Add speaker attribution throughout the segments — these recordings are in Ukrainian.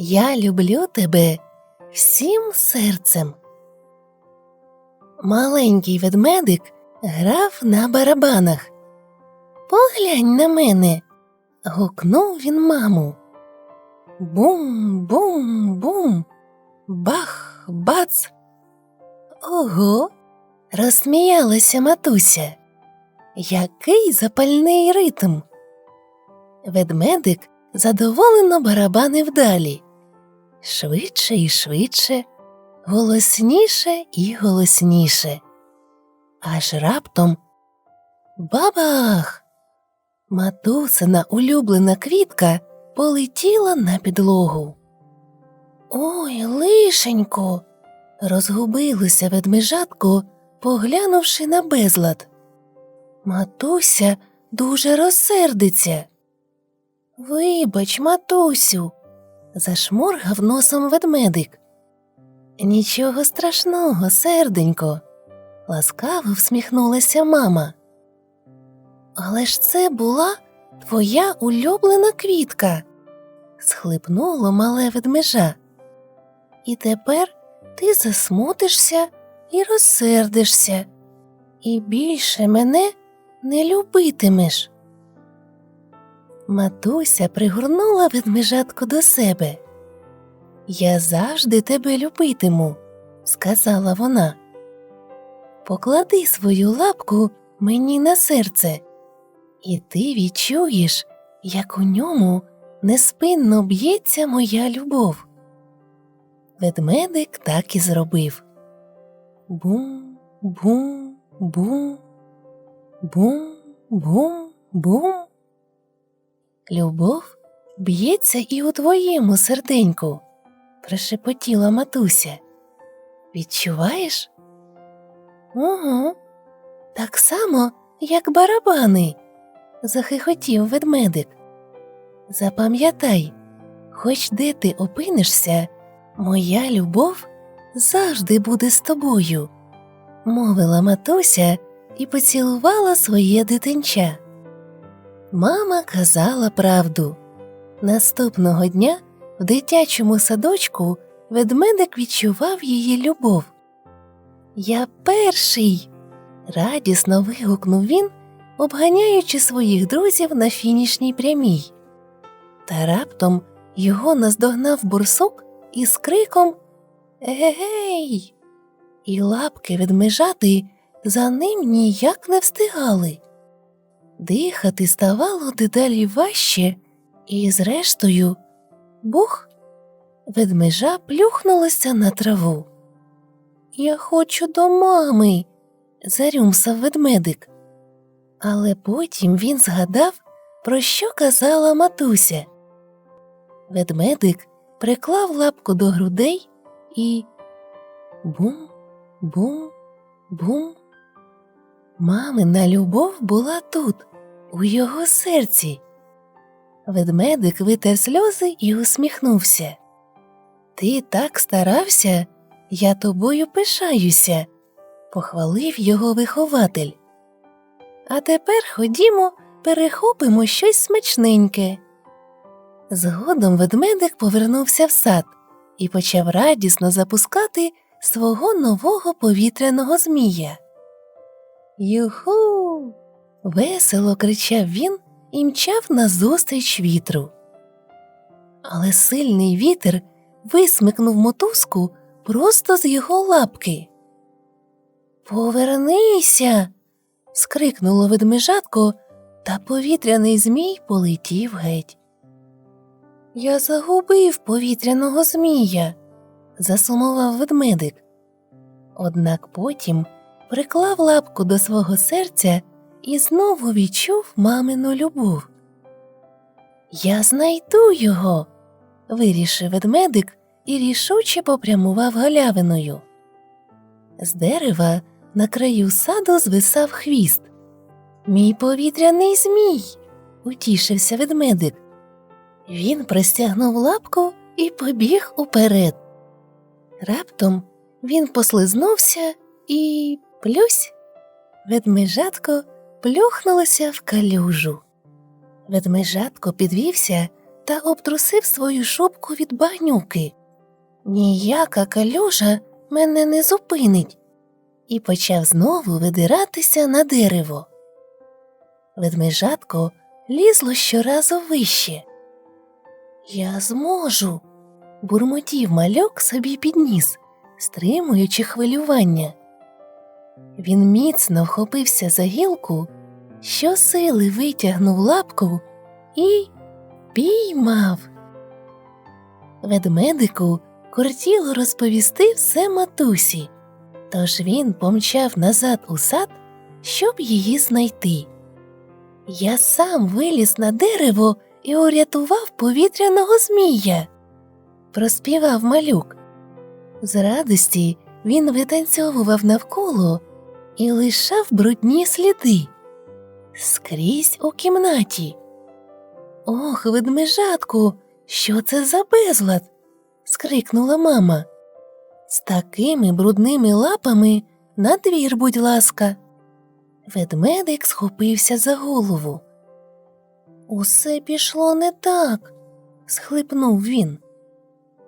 Speaker 1: Я люблю тебе всім серцем. Маленький ведмедик грав на барабанах. Поглянь на мене. гукнув він маму. Бум, бум, бум, бах, бац. Ого, розсміялася матуся. Який запальний ритм. Ведмедик задоволено барабанив далі. Швидше і швидше, голосніше і голосніше. Аж раптом бабах! Матусина улюблена квітка полетіла на підлогу. Ой, лишенько. розгубилося ведмежатко, поглянувши на безлад. Матуся дуже розсердиться. Вибач, матусю, зашморгав носом ведмедик. Нічого страшного, серденько, ласкаво всміхнулася мама. Але ж це була твоя улюблена квітка, схлипнуло мале ведмежа. І тепер ти засмутишся і розсердишся, і більше мене не любитимеш. Матуся пригорнула ведмежатку до себе. Я завжди тебе любитиму, сказала вона. Поклади свою лапку мені на серце, і ти відчуєш, як у ньому неспинно б'ється моя любов. Ведмедик так і зробив. Бум, бум, бум, бум, бум, бум. Любов б'ється і у твоєму серденьку, прошепотіла матуся. Відчуваєш? Угу, так само, як барабани, захихотів ведмедик. Запам'ятай, хоч де ти опинишся, моя любов завжди буде з тобою, мовила матуся і поцілувала своє дитинча. Мама казала правду. Наступного дня в дитячому садочку ведмедик відчував її любов. Я перший. радісно вигукнув він, обганяючи своїх друзів на фінішній прямій. Та раптом його наздогнав бурсук із криком Егей. І лапки ведмежати за ним ніяк не встигали. Дихати ставало дедалі важче, і, зрештою, бух, ведмежа плюхнулася на траву. Я хочу до мами, зарюмсав ведмедик. Але потім він згадав, про що казала матуся. Ведмедик приклав лапку до грудей і бум, бум, бум. Мамина любов була тут, у його серці. Ведмедик витер сльози і усміхнувся. Ти так старався, я тобою пишаюся, похвалив його вихователь. А тепер ходімо, перехопимо щось смачненьке. Згодом ведмедик повернувся в сад і почав радісно запускати свого нового повітряного змія. Юху. весело кричав він і мчав назустріч вітру. Але сильний вітер висмикнув мотузку просто з його лапки. Повернися. скрикнуло ведмежатко, та повітряний змій полетів геть. Я загубив повітряного змія, засумував ведмедик. Однак потім приклав лапку до свого серця і знову відчув мамину любов. Я знайду його, вирішив ведмедик і рішуче попрямував галявиною. З дерева на краю саду звисав хвіст. Мій повітряний змій, утішився ведмедик. Він простягнув лапку і побіг уперед. Раптом він послизнувся і плюсь. Ведмежатко плюхнулося в калюжу. Ведмежатко підвівся та обтрусив свою шубку від багнюки. Ніяка калюжа мене не зупинить, і почав знову видиратися на дерево. Ведмежатко лізло щоразу вище. Я зможу, бурмотів малюк собі підніс, стримуючи хвилювання. Він міцно вхопився за гілку, щосили витягнув лапку і піймав. Ведмедику кортіло розповісти все матусі, тож він помчав назад у сад, щоб її знайти. Я сам виліз на дерево і урятував повітряного змія, проспівав малюк. З радості він витанцьовував навколо і лишав брудні сліди скрізь у кімнаті. Ох, ведмежатку, що це за безлад? скрикнула мама. З такими брудними лапами на двір, будь ласка. Ведмедик схопився за голову. Усе пішло не так, схлипнув він.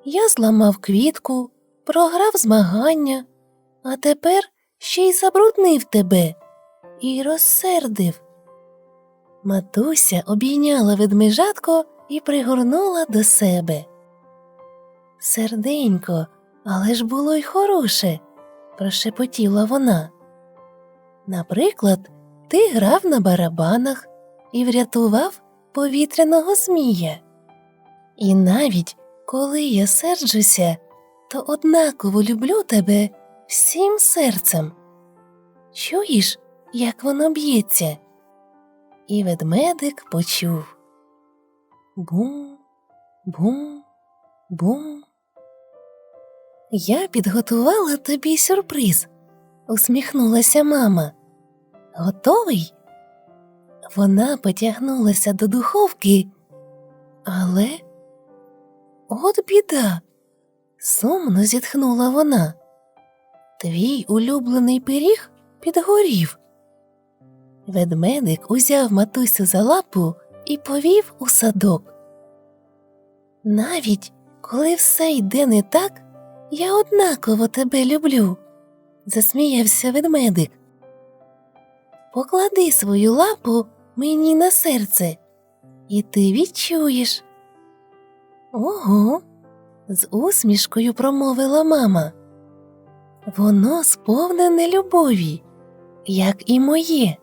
Speaker 1: Я зламав квітку, програв змагання, а тепер ще й забруднив тебе і розсердив. Матуся обійняла ведмежатко і пригорнула до себе. Серденько, але ж було й хороше, прошепотіла вона. Наприклад, ти грав на барабанах і врятував повітряного змія. І навіть коли я серджуся, то однаково люблю тебе всім серцем. Чуєш, як воно б'ється? І ведмедик почув бум, бум, бум. Я підготувала тобі сюрприз, усміхнулася мама. Готовий? Вона потягнулася до духовки, але от біда, сумно зітхнула вона. Твій улюблений пиріг підгорів. Ведмедик узяв матусю за лапу і повів у садок. Навіть коли все йде не так, я однаково тебе люблю, засміявся ведмедик. Поклади свою лапу мені на серце, і ти відчуєш. Ого, з усмішкою промовила мама. Воно сповнене любові, як і моє.